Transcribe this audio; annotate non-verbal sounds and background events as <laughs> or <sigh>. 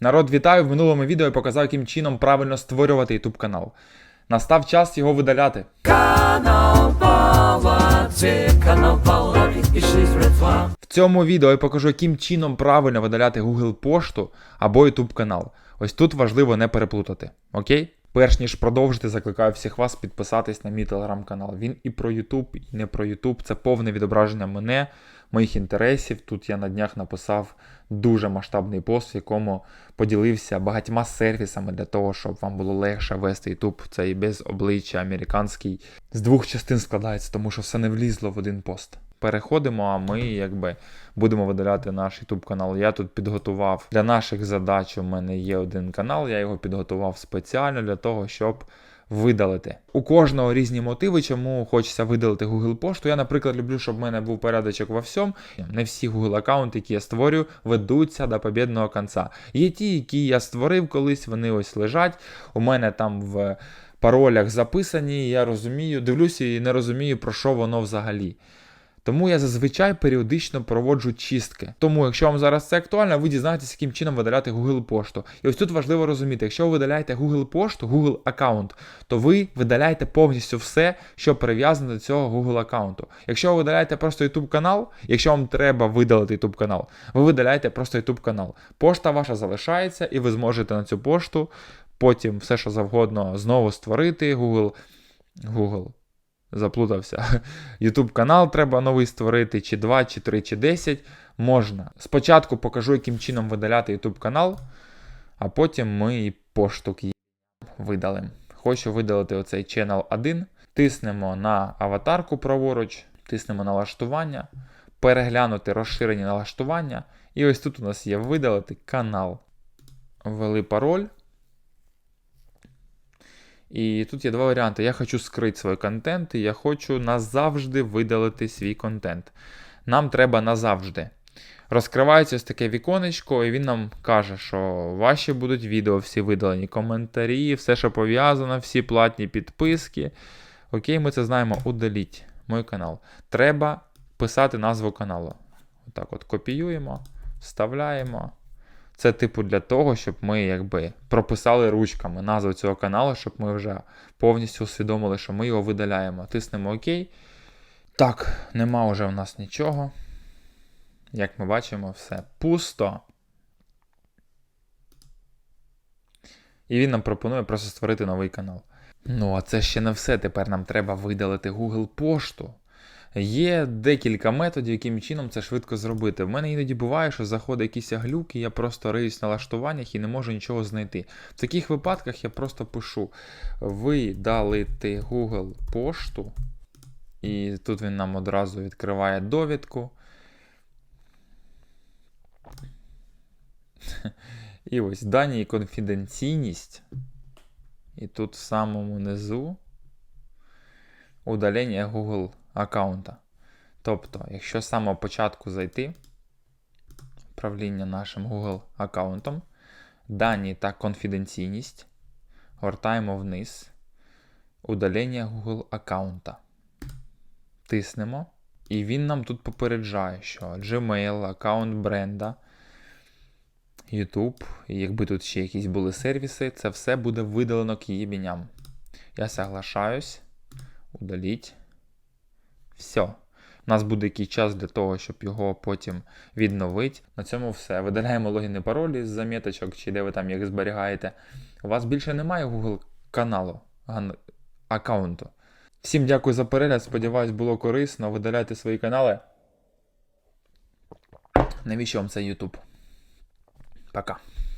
Народ, вітаю! В минулому відео я показав, яким чином правильно створювати YouTube канал. Настав час його видаляти. Канал Павла, це канал підпишись, братва. В цьому відео я покажу, яким чином правильно видаляти Google пошту або YouTube канал. Ось тут важливо не переплутати. Окей? Перш ніж продовжити, закликаю всіх вас підписатись на мій телеграм-канал. Він і про YouTube, і не про YouTube. Це повне відображення мене, моїх інтересів. Тут я на днях написав дуже масштабний пост, в якому поділився багатьма сервісами для того, щоб вам було легше вести YouTube. Це і без обличчя американський. З двох частин складається, тому що все не влізло в один пост. Переходимо, а ми якби будемо видаляти наш YouTube канал. Я тут підготував для наших задач. У мене є один канал, я його підготував спеціально для того, щоб видалити. У кожного різні мотиви, чому хочеться видалити Google пошту. Я, наприклад, люблю, щоб в мене був порядочок во всьому. Не всі Google аккаунти, які я створюю, ведуться до побідного кінця. Є ті, які я створив колись, вони ось лежать. У мене там в паролях записані, я розумію, дивлюся і не розумію, про що воно взагалі. Тому я зазвичай періодично проводжу чистки. Тому, якщо вам зараз це актуально, ви дізнаєтесь, яким чином видаляти Google пошту. І ось тут важливо розуміти, якщо ви видаляєте Google пошту, Google аккаунт, то ви видаляєте повністю все, що прив'язане до цього Google аккаунту. Якщо ви видаляєте просто YouTube канал, якщо вам треба видалити YouTube канал, ви видаляєте просто YouTube канал. Пошта ваша залишається, і ви зможете на цю пошту потім все, що завгодно, знову створити. Google. Google заплутався. <laughs> YouTube канал треба новий створити, чи 2, чи 3, чи 10. Можна. Спочатку покажу, яким чином видаляти YouTube канал, а потім ми і пошту к видалимо. Хочу видалити оцей Channel 1. Тиснемо на аватарку праворуч, тиснемо налаштування, переглянути розширені налаштування. І ось тут у нас є видалити канал. Ввели пароль. І тут є два варіанти. Я хочу скрити свій контент, і я хочу назавжди видалити свій контент. Нам треба назавжди. Розкривається ось таке віконечко, і він нам каже, що ваші будуть відео всі видалені, коментарі, все, що пов'язано, всі платні підписки. Окей, ми це знаємо. Удаліть мій канал. Треба писати назву каналу. Отак от копіюємо, вставляємо. Це, типу, для того, щоб ми якби прописали ручками назву цього каналу, щоб ми вже повністю усвідомили, що ми його видаляємо. Тиснемо ОК. Так, нема вже в нас нічого. Як ми бачимо, все пусто. І він нам пропонує просто створити новий канал. Ну, а це ще не все. Тепер нам треба видалити Google пошту. Є декілька методів, яким чином це швидко зробити. В мене іноді буває, що заходить якісь глюки, я просто риюсь в налаштуваннях і не можу нічого знайти. В таких випадках я просто пишу ви видалити Google пошту. І тут він нам одразу відкриває довідку. І ось дані і конфіденційність. І тут в самому низу удалення Google аккаунта. Тобто, якщо з самого початку зайти управління нашим Google аккаунтом, дані та конфіденційність, гортаємо вниз, удалення Google аккаунта. Тиснемо. І він нам тут попереджає, що Gmail, аккаунт бренда, YouTube, і якби тут ще якісь були сервіси, це все буде видалено к її біням. Я соглашаюсь. Удаліть. Все. У нас буде який час для того, щоб його потім відновити. На цьому все. Видаляємо логіни паролі з заміточок, чи де ви там їх зберігаєте. У вас більше немає Google каналу, аккаунту. Всім дякую за перегляд. Сподіваюсь, було корисно. Видаляйте свої канали. Навіщо вам це YouTube? Пока.